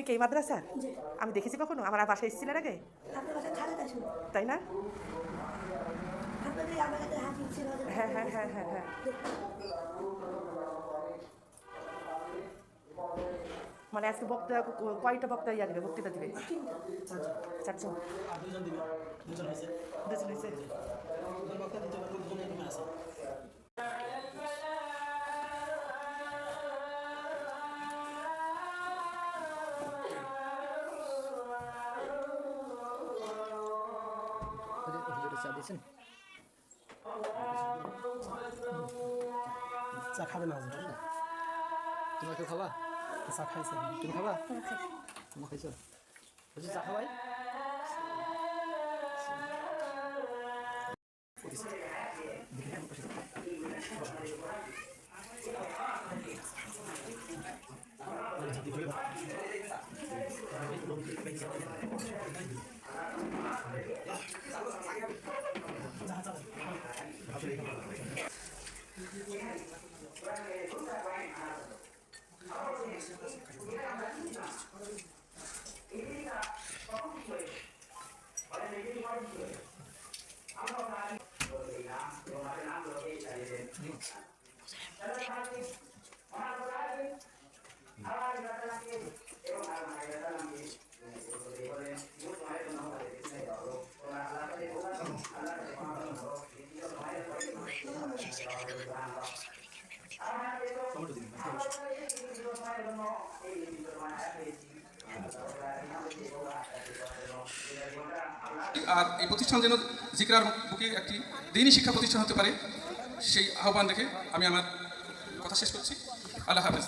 তুমি কে মাদ্রাসার আমি দেখেছি কখনো? আমার বাসায় এসেছিলেন আগে তাই না? হ্যাঁ হ্যাঁ হ্যাঁ হ্যাঁ হ্যাঁ। মানে আজকে বক্তা কয়টা বক্তা ইয়া দিবে বক্তৃতা দিবে? চারজন। দুজন হয়েছে। দিয়েছেন? চা খাবে না তোমার কেউ খাবা? চা খাইছে। তুমি খাবা? তোমরা খাইছো? চা খাবাই? আর এই প্রতিষ্ঠান যেন জিকরার বুকে একটি দিনই শিক্ষা প্রতিষ্ঠান হতে পারে, সেই আহ্বান রেখে আমি আমার কথা শেষ করছি। আল্লাহ হাফেজ।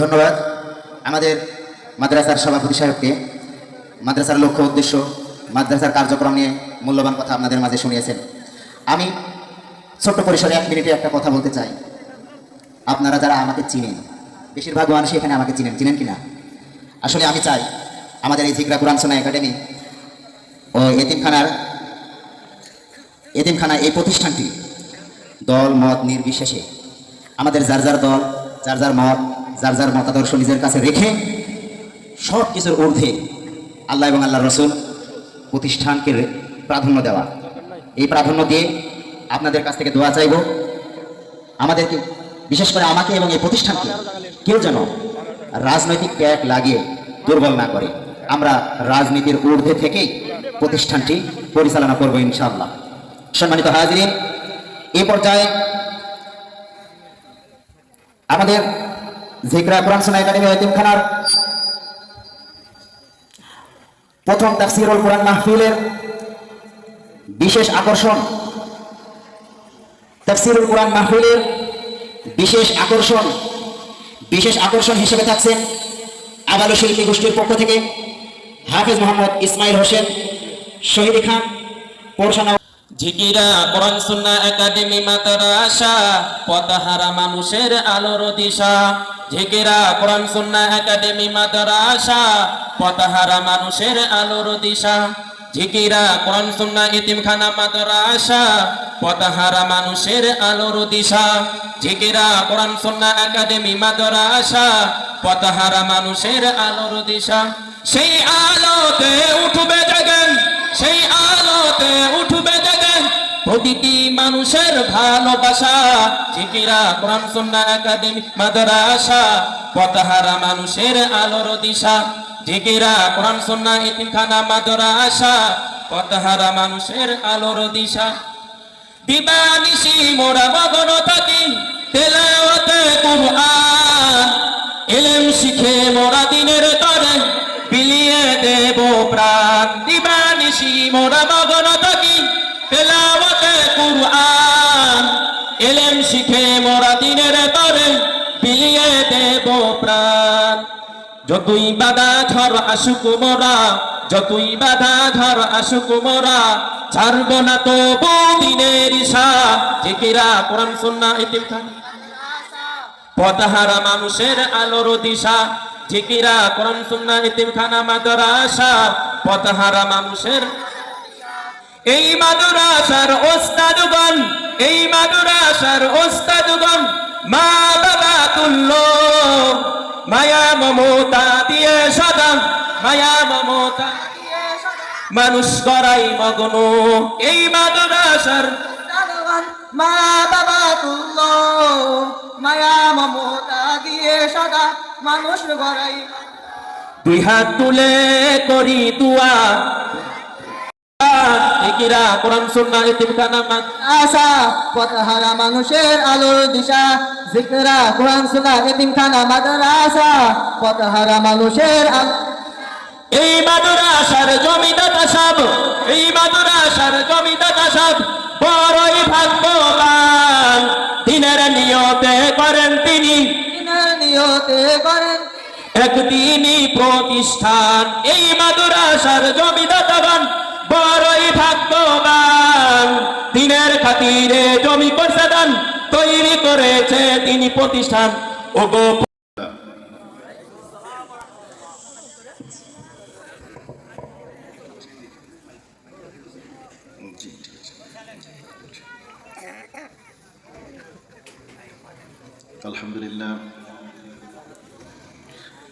ধন্যবাদ। আমাদের মাদ্রাসার সভাপতি সাহেবকে, মাদ্রাসার লক্ষ্য উদ্দেশ্য মাদ্রাসার কার্যক্রম নিয়ে মূল্যবান কথা আপনাদের মাঝে শুনিয়েছেন। আমি ছোট্ট পরিসরে এক মিনিটে একটা কথা বলতে চাই। আপনারা যারা আমাকে চিনেন, বেশিরভাগ মানুষই এখানে আমাকে চিনেন। চিনেন কি না আসলে আমি চাই, আমাদের এই জিগরা কোরআন সোনা একাডেমি ও এতিমখানার এতিমখানা এই প্রতিষ্ঠানটি দল, মত নির্বিশেষে আমাদের যার যার দল, যার যার মত, যার যার মতাদর্শ নিজের কাছে রেখে সব কিছুর ঊর্ধ্বে আল্লাহ এবং আল্লাহ রসুল প্রতিষ্ঠানকে প্রাধান্য দেওয়া। এই প্রাধান্য দিয়ে আপনাদের কাছ থেকে দোয়া চাইব। আমাদেরকে, বিশেষ করে আমাকে এবং এই প্রতিষ্ঠানকে কেউ যেন রাজনৈতিক প্যাক লাগিয়ে দুর্বল না করে। আমরা রাজনীতির ঊর্ধ্বে থেকেই প্রতিষ্ঠানটি পরিচালনা করব ইনশাআল্লাহ। সম্মানিত হাজরিন, এ পর্যায়ে আমাদের জিকরা কোরআন সোনা একাডেমি এতিমখানার প্রথম তাফসিরুল কোরআন মাহফিলের বিশেষ আকর্ষণ। তাফসিরুল কোরআন মাহফিলের বিশেষ আকর্ষণ বিশেষ আকর্ষণ হিসেবে থাকছেন আবালো শিল্পী গোষ্ঠীর পক্ষ থেকে হাফিজ মোহাম্মদ ইসমাইল হোসেন, শহীদ খান পৌরসনা ঝিকিরা কোরআন, সুন্নাহ, একাডেমি, মাদ্রাসা পতাহারা মানুষের আলোর দিশা। ঝিকিরা কোরআন, সুন্নাহ, একাডেমি, মাদ্রাসা পতাহারা মানুষের আলোর দিশা। ঝিকিরা কোরআন, সুন্নাহ ইতিমখানা মাদ্রাসা পতাহারা মানুষের আলোর দিশা। ঝিকিরা কোরআন, সুন্নাহ, একাডেমি, মাদ্রাসা পতাহারা মানুষের আলোর দিশা। সেই আলোতে উঠবে জগন, সেই আলোতে উঠবে প্রতিটি মানুষের ভালোবাসা জিকিরা কোরআন, সুন্নাহ, একাডেমি, মাদ্রাসা, পতাহারা মানুষের আলোর দিশা। জিকিরা কোরআন, সুন্নাহ ইতিমখানা মাদ্রাসা, পতাহারা মানুষের আলোর দিশা। দিবানিশি মোরা মগন থাকি, তেলাওয়াতে কুরআন। এলেম শিখে মোরা দিনের তরে, বিলিয়ে দেব প্রাণ। দিবানিশি মোরা মগন থাকি, তেলাওয়াতে এলেম শিখে মোরা দিনের তরে, বিলিয়ে দেব প্রাণ। যতই বাধা ঝড় আসুক মোরা, যতই বাধা ঝড় আসুক মোরা, ছাড়বো না তো দিনের ইশা জিকিরা কোরআন সুন্নাহ ইতিমখান পতাহারা মানুষের আলোর দিশা। জিকিরা কোরআন সুন্নাহ ইতিমখানা মাদ্রাসা। পতাহারা মানুষের এই মাদুরাসার ওস্তাদগণ এই মাদুরাসার ওস্তাদগণ, মা বাবা তুল তুল্য মায়া মমতা দিয়ে সদা মায়া মমতা মানুষ করাই মগ্ন। এই মাদ্রাসার মা বাবা তুল্য মায়া মমতা দিয়ে সদা মানুষ গড়াই দুই হাত তুলে করি দুয়া কোরআন সুন্নাহ ইতিমখানা পথহারা মানুষের আলোর দিশা। জিকরা কোরআন এতিমখানা মাদ্রাসা। পথহারা মানুষের এই মাদ্রাসার জমিদাতা সব এই মাদ্রাসার জমিদাতা সব বড়ই ভাগ্যবান। দিনের নিয়তে করেন তিনি। দিনের নিয়তে করেন একদিনই প্রতিষ্ঠান। এই মাদ্রাসার জমিদাতাগণ বড়ই ভাগ্যবান দিনের খাতিরে জমি করছে দান তৈরি করেছে তিনি প্রতিষ্ঠান ওগো الحمد لله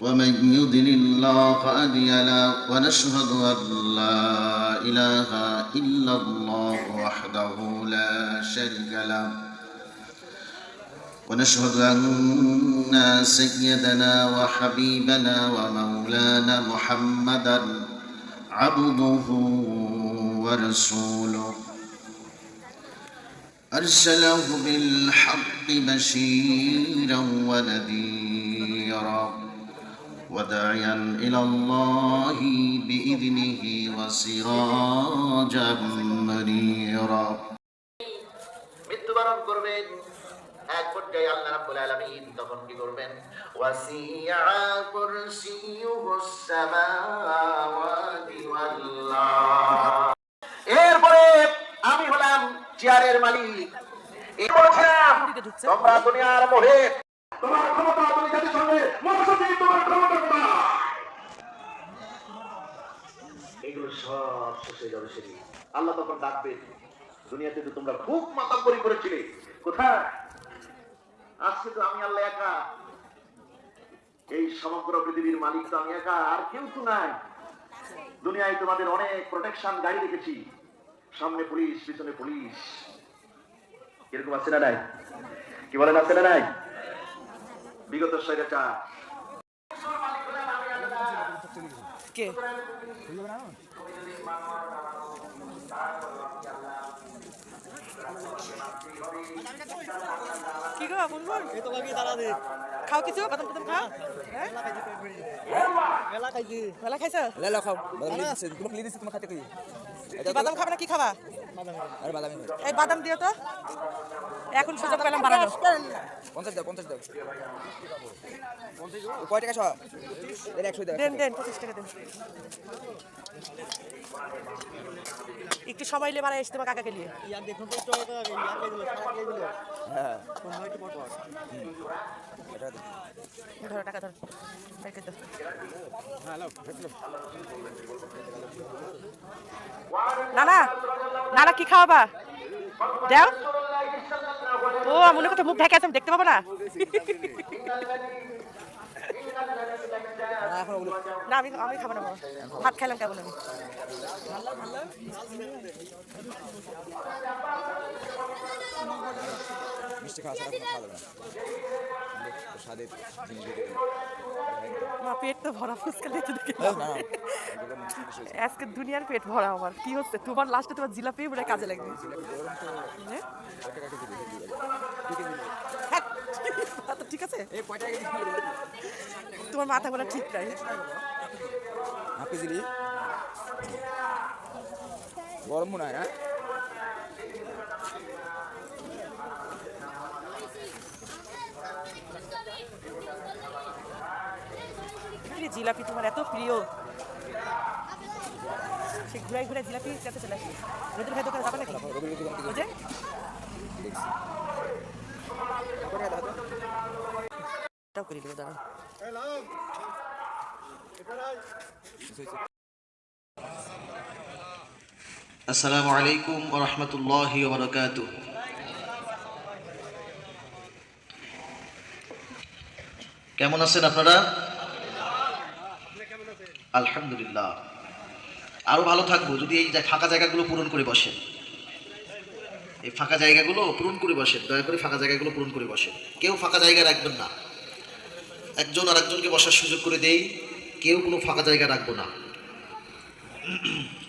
ومن يضلل الله هادي له ونشهد أن لا إله إلا الله وحده لا شريك له ونشهد أن سيدنا وحبيبنا ومولانا محمدا عبده ورسوله. أرسله بالحق بشيرا ونذيرا. وداعيا الى الله باذنه وسراجا منيرا মৃত্যুবরণ করবেন এক পর্যায়ে আল্লাহ রাব্বুল আলামিন তখন কি করবেন ওয়াসিয়া কুরসিয়ুহুস সামাওয়াতি ওয়াল এরপরে আমি হলাম চেয়ারের মালিক এই বলছিলাম তোমরা দুনিয়ার মোহে তোমার ক্ষমতা তুমি জাতির সঙ্গে সব শেষ হয়ে যাবে সেদিন। আল্লাহ তখন ডাকবেন দুনিয়াতে তো তোমরা খুব মাতাব্বরি করেছিলে কোথায়? আজকে তো আমি আল্লাহ একা। এই সমগ্র পৃথিবীর মালিক তো আমি একা, আর কেউ তো নাই। দুনিয়ায় তোমাদের অনেক প্রোটেকশন গাড়ি দেখেছি। সামনে পুলিশ, পিছনে পুলিশ। এরকম আছে না নাই? কি বলেন, আছে না নাই? বিগত স্বৈরাচার। কে? কি গো বুলবুল খাও কিছু? বাদাম টাদাম খাও? হ্যাঁ? মেলা খাইছো। লেলা খাও। বাদাম দিছে তোমাকে লিয়ে দিছি তোমাকে খাতে কই? বাদাম খাবে না কি খাবা? আরে বাদাম এই বাদাম দিও তো। এখন সুযোগ পেলাম বানানো 50 দাও 50 দাও। কয় টাকা সব? দেন 100 দাও দেন দেন পঁচিশ টাকা দেন। একটু সময় নিয়ে এসে আসতে কাকাকে নিয়ে। নানা নানা কি খাওয়াবা? দেও। ও মনে কথা মুখ ঢেকে আছে দেখতে পাবো না। না এখন ওগুলো না আমি আমি খাব না ভাত খেলাম কেমন আমি। মিষ্টি খাওয়া ছাড়া কোনো খাওয়া যাবে না। পেট তো ভরা ফুচকা দেখে। আজকে দুনিয়ার পেট ভরা আমার। কি হচ্ছে? তোমার লাস্টে তোমার জিলাপি হয়? কাজে লাগবে হ্যাঁ? কয় টাকা কেজি দিবে? দুই কেজি দিবে। হ্যাঁ, তো ঠিক আছে? তোমার মাথা বলা ঠিক নাই। হাফ কেজি দিবি? গরম মনে হয় হ্যাঁ? জিলাপি তোমার এত প্রিয়? সে ঘুরাই ঘুরাই জিলাপি খেতে চলে আসি। রোদের ভাই দোকানে যাবে নাকি? ওই আসসালামু আলাইকুম রাহমাতুল্লাহি ওয়া বারাকাতুহু। কেমন আছেন আপনারা? আলহামদুলিল্লাহ। আরও ভালো থাকব যদি এই ফাঁকা জায়গাগুলো পূরণ করে বসেন। এই ফাঁকা জায়গাগুলো পূরণ করে বসেন, দয়া করে ফাঁকা জায়গাগুলো পূরণ করে বসেন। কেউ ফাঁকা জায়গা রাখবেন না। একজন আর একজনকে বসার সুযোগ করে দেই, কেউ কোনো ফাঁকা জায়গা রাখব না।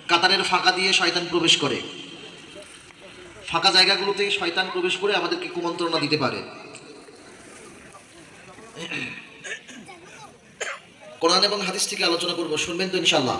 কাতারের ফাঁকা দিয়ে শয়তান প্রবেশ করে। ফাঁকা জায়গাগুলোতে শয়তান প্রবেশ করে আমাদেরকে কুমন্ত্রণা দিতে পারে। কোরআন এবং হাদিস থেকে আলোচনা করব, শুনবেন তো ইনশাআল্লাহ।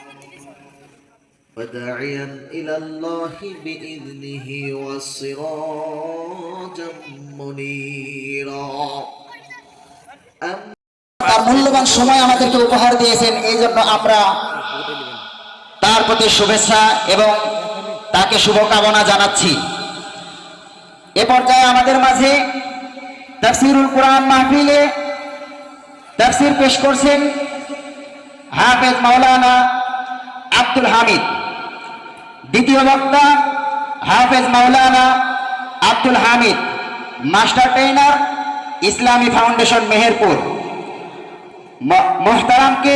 وداعيا إلى الله بإذنه وسراجا منيرا أما তার মূল্যবান সময় আমাদেরকে উপহার দিয়েছেন এই জন্য আমরা তার প্রতি শুভেচ্ছা এবং তাকে শুভকামনা জানাচ্ছি এ পর্যায়ে আমাদের মাঝে তাফসিরুল কোরআন মাহফিলে তাফসির পেশ করছেন হাফেজ মাওলানা আব্দুল হামিদ দ্বিতীয় বক্তা Hafez Maulana Abdul Hamid, master trainer Islami foundation Meherpur. মোহতারামকে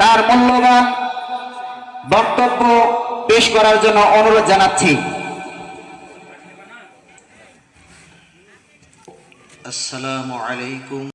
তার মূল্যবান বক্তব্য পেশ করার জন্য অনুরোধ জানাচ্ছি। আসসালামু আলাইকুম।